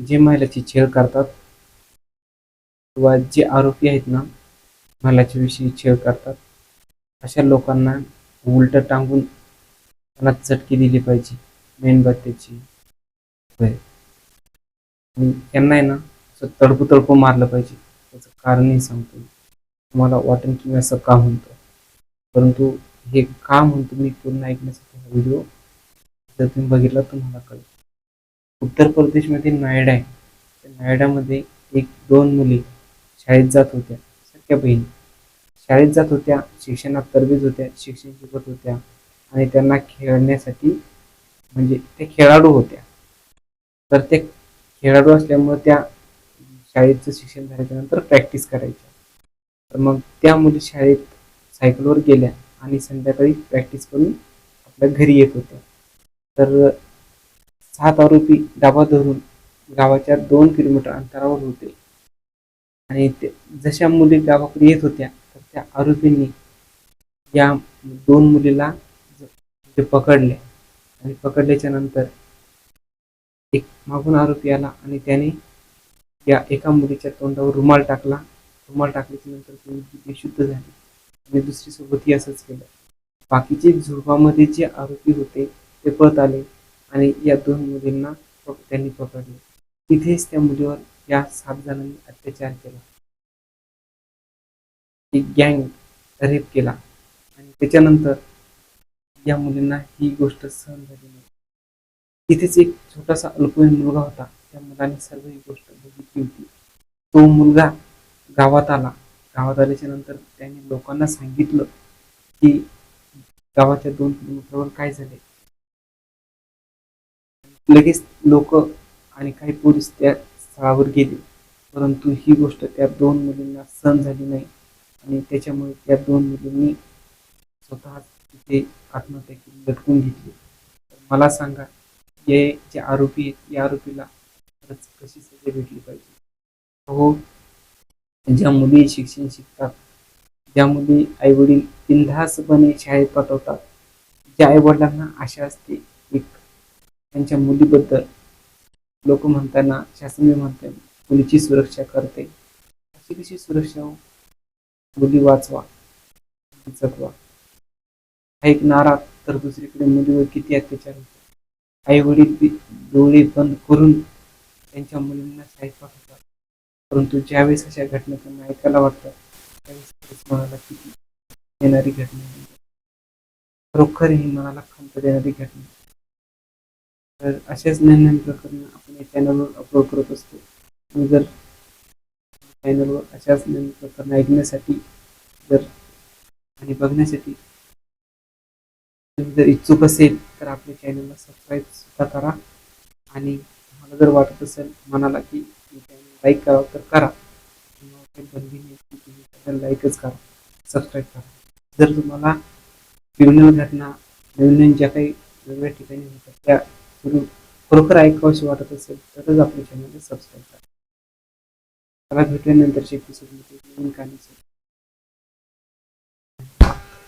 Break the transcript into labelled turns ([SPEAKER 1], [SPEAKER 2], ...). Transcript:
[SPEAKER 1] जे महिलाची छेड करतात किंवा जे आरोपी आहेत ना महिलाच्या विषयी छेड करतात अशा लोकांना उलट टांगून त्यांना चटकी दिली पाहिजे मेणबत्त्याची आणि त्यांना आहे ना असं तडपू तडपू मारलं पाहिजे त्याचं कारणही सांगतो. तुम्हाला वाटेल की मी असं का म्हणतो. परंतु हे का म्हणतो मी पूर्ण ऐकण्यासाठी हा व्हिडिओ जर तुम्ही बघितला तुम्हाला कळेल. उत्तर प्रदेशमध्ये नोएडा आहे. त्या नोएडामध्ये एक दोन मुली शाळेत जात होत्या. सख्या बहिणी. शाळेत जात होत्या शिक्षणात तरबेज होत्या शिक्षण शिकत होत्या आणि त्यांना खेळण्यासाठी म्हणजे त्या खेळाडू होत्या. तर ते खेळाडू असल्यामुळे त्या शाळेचं शिक्षण झाल्याच्यानंतर प्रॅक्टिस करायच्या. तर मग त्या मुली शाळेत सायकलवर गेल्या आणि संध्याकाळी प्रॅक्टिस करून आपल्या घरी येत होत्या. तर सात आरोपी डाबा धरून गावाच्या दोन किलोमीटर अंतरावर होते. आणि ते जशा मुली गावाकडे येत होत्या तर त्या आरोपींनी या दोन मुलीला ते म्हणजे पकडले. आणि पकडल्याच्या नंतर एक मागून आरोपी आला आणि त्याने या एका मुलीच्या तोंडावर रुमाल टाकला. रुमाल टाकल्याच्या नंतर ती मुलगी बेशुद्ध झाली आणि दुसरी सोबतही असंच केलं. बाकीचे झुडपामध्ये जे आरोपी होते ते पळत आले. आणि या दोन मुलींना त्यांनी पकडले. तिथेच त्या मुलीवर या सात जणांनी अत्याचार केला. एक गँग रेप केला. आणि त्याच्यानंतर या मुलींना ही गोष्ट सहन झाली नाही. तिथेच एक छोटासा अल्पवयीन मुलगा होता. त्या मुलाने सर्व ही गोष्ट बघितली होती. तो मुलगा गावात आला. गावात आल्याच्यानंतर त्याने लोकांना सांगितलं की गावाच्या दोन किलोमीटरवर काय झाले लगेच लोक आणि काही पोलीस त्या स्थळावर गेले. परंतु ही गोष्ट त्या दोन मुलींना सहन झाली नाही. आणि त्याच्यामुळे त्या दोन मुलींनी स्वतः तिथे आत्महत्या केली लटकून घेतली. मला सांगा हे जे आरोपी आहेत या आरोपीला खरंच कशी सजा भेटली पाहिजे? हो ज्या मुली शिक्षण शिकतात ज्या मुली आईवडील बिनधासपणे शाळेत पाठवतात ज्या आईवडिलांना आशा असते एक त्यांच्या मुलीबद्दल लोक म्हणताना शासन म्हणतात मुलीची सुरक्षा करते. अशी कशी सुरक्षा हो? मुली वाचवा जगवा. हा एक नारा तर दुसरीकडे मुलीवर किती अत्याचार होतो? आई वडील डोळे बंद करून त्यांच्या मुलींना शाळेत पाठवतात. परंतु ज्यावेळेस अशा घटना त्यांना ऐकायला वाटतात त्यावेळेस मनाला किती येणारी घटना खरोखर ही मनाला खंत देणारी घटना तर अशाच नवीन प्रकरण आपण या चॅनलवर अपलोड करत असतो. जर चॅनलवर अशाच नवीन प्रकरण ऐकण्यासाठी जर आणि बघण्यासाठी तुम्ही जर इच्छुक असेल तर आपल्या चॅनलला सबस्क्राईब सुद्धा करा. आणि तुम्हाला जर वाटत असेल मनाला की चॅनल लाईक करावं तर करा. किंवा बंदी नाही की तुम्ही चॅनल लाईकच करा सबस्क्राईब करा. जर तुम्हाला क्रिमिनल घटना नवीन नवीन ज्या काही वेगवेगळ्या ठिकाणी होतात त्या खरोखर ऐकावशी वाटत असेल तरच आपल्या चॅनलला सबस्क्राईब करा. चला भेटूया नंतरच्या एपिसोडमध्ये नवीन कहाणीसोबत